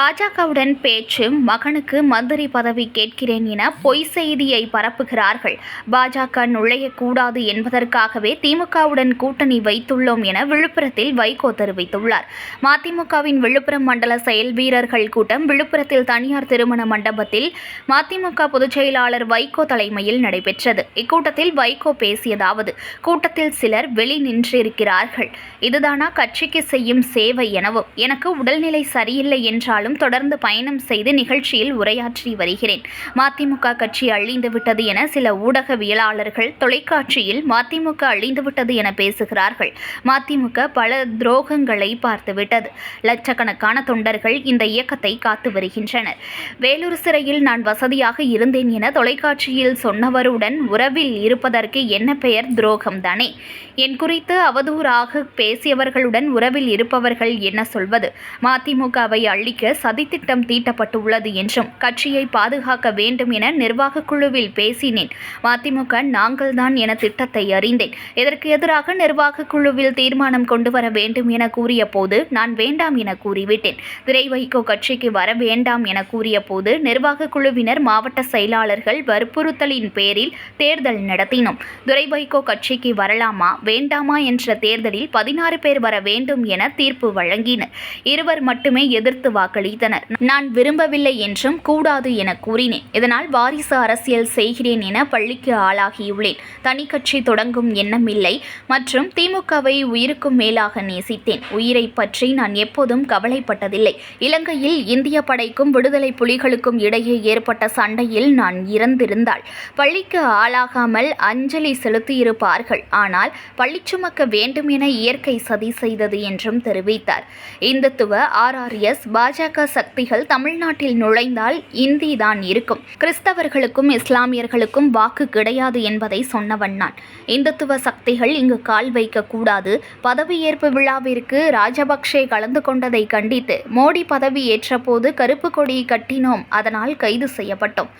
பாஜகவுடன் பேச்சு மகனுக்கு மந்திரி பதவி கேட்கிறேன் என பொய் செய்தியை பரப்புகிறார்கள். பாஜக நுழையக்கூடாது என்பதற்காகவே திமுகவுடன் கூட்டணி வைத்துள்ளோம் என விழுப்புரத்தில் வைகோ தெரிவித்துள்ளார். மதிமுகவின் விழுப்புரம் மண்டல செயல் வீரர்கள் கூட்டம் விழுப்புரத்தில் தனியார் திருமண மண்டபத்தில் மதிமுக பொதுச் செயலாளர் வைகோ தலைமையில் நடைபெற்றது. இக்கூட்டத்தில் வைகோ பேசியதாவது கூட்டத்தில் சிலர் வெளி நின்றிருக்கிறார்கள். இதுதானா கட்சிக்கு செய்யும் சேவை எனவும் எனக்கு உடல்நிலை சரியில்லை என்றாலும் தொடர்ந்து பயணம் செய்து நிகழ்ச்சியில் உரையாற்றி வருகிறேன். மதிமுக கட்சி அழிந்துவிட்டது என சில ஊடகவியலாளர்கள் தொலைக்காட்சியில் மதிமுக அழிந்துவிட்டது என பேசுகிறார்கள். மதிமுக பல துரோகங்களை பார்த்துவிட்டது. லட்சக்கணக்கான தொண்டர்கள் இந்த இயக்கத்தை காத்து வருகின்றனர். வேலூர் சிறையில் நான் வசதியாக இருந்தேன் என தொலைக்காட்சியில் சொன்னவருடன் உறவில் இருப்பதற்கு என்ன பெயர்? துரோகம் தானே என் குறித்து அவதூறாக பேசியவர்களுடன் உறவில் இருப்பவர்கள் என்ன சொல்வது? மதிமுகவை அழிக்க சதித்திட்டம் தீட்டப்பட்டுள்ளது என்றும் கட்சியை பாதுகாக்க வேண்டும் என நிர்வாக குழுவில் பேசினேன். மதிமுக நாங்கள்தான் என திட்டத்தை அறிந்தேன். இதற்கு எதிராக நிர்வாக குழுவில் தீர்மானம் கொண்டு வர வேண்டும் என கூறிய போது நான் வேண்டாம் என கூறிவிட்டேன். திரை வைகோ கட்சிக்கு வர வேண்டாம் என கூறிய போது நிர்வாகக் குழுவினர் மாவட்ட செயலாளர்கள் வற்புறுத்தலின் பேரில் தேர்தல் நடத்தினோம். துரை வைகோ கட்சிக்கு வரலாமா வேண்டாமா என்ற தேர்தலில் பதினாறு பேர் வர வேண்டும் என தீர்ப்பு வழங்கினர். இருவர் மட்டுமே எதிர்த்து வாக்களித்தனர் நான் விரும்பவில்லை என்றும் கூடாது என கூறினேன். இதனால் வாரிசு அரசியல் செய்கிறேன் என பள்ளிக்கு ஆளாகியுள்ளேன். தனி கட்சி தொடங்கும் எண்ணம் இல்லை. மற்றும் திமுகவை உயிருக்கும் மேலாக நேசித்தேன். உயிரை பற்றி நான் எப்போதும் கவலைப்பட்டதில்லை. இலங்கையில் இந்திய படைக்கும் விடுதலை புலிகளுக்கும் இடையே ஏற்பட்ட சண்டையில் நான் இறந்திருந்தாள். பள்ளிக்கு ஆளாகாமல் அஞ்சலி செலுத்தியிருப்பார்கள். ஆனால் பள்ளி சுமக்க வேண்டும் என இயற்கை சதி செய்தது என்றும் தெரிவித்தார். இந்துத்துவ ஆர்ஆர்எஸ் பாஜக சக்திகள் தமிழ்நாட்டில் நுழைந்தால் இந்தி தான் இருக்கும். கிறிஸ்தவர்களுக்கும் இஸ்லாமியர்களுக்கும் வாக்கு கிடையாது என்பதை சொன்னவன் நான் இந்துத்துவ சக்திகள் இங்கு கால் வைக்கக்கூடாது பதவியேற்பு விழாவிற்கு ராஜபக்சே கலந்து கொண்டதை கண்டித்து மோடி பதவி ஏற்றபோது கருப்பு கொடி கட்டினோம் அதனால் கைது செய்யப்பட்டோம்.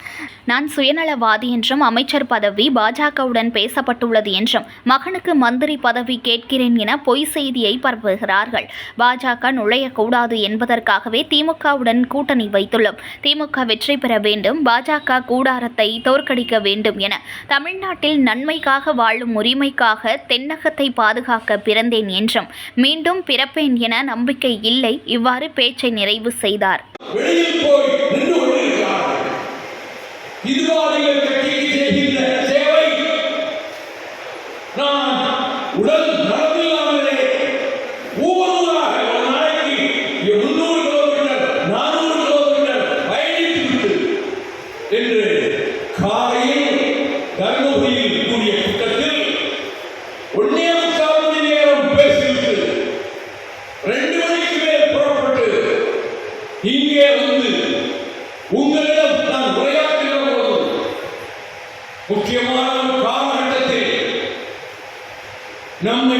நான் சுயநலவாதி என்றும் அமைச்சர் பதவி பாஜகவுடன் பேசப்பட்டுள்ளது என்றும் மகனுக்கு மந்திரி பதவி கேட்கிறேன் என பொய் செய்தியை பரப்புகிறார்கள். பாஜக நுழையக்கூடாது என்பதற்காகவே திமுகவுடன் கூட்டணி வைத்துள்ளோம். திமுக வெற்றி பெற வேண்டும். பாஜக கூடாரத்தை தோற்கடிக்க வேண்டும் என தமிழ்நாட்டில் நன்மைக்காக வாழும் உரிமைக்காக தென்னகத்தை பாதுகாக்க பிறந்தேன் என்றும் மீண்டும் பிறப்பேன் என நம்பிக்கை இல்லை. இவ்வாறு பேச்சை நிறைவு செய்தார். உடல் போய் Number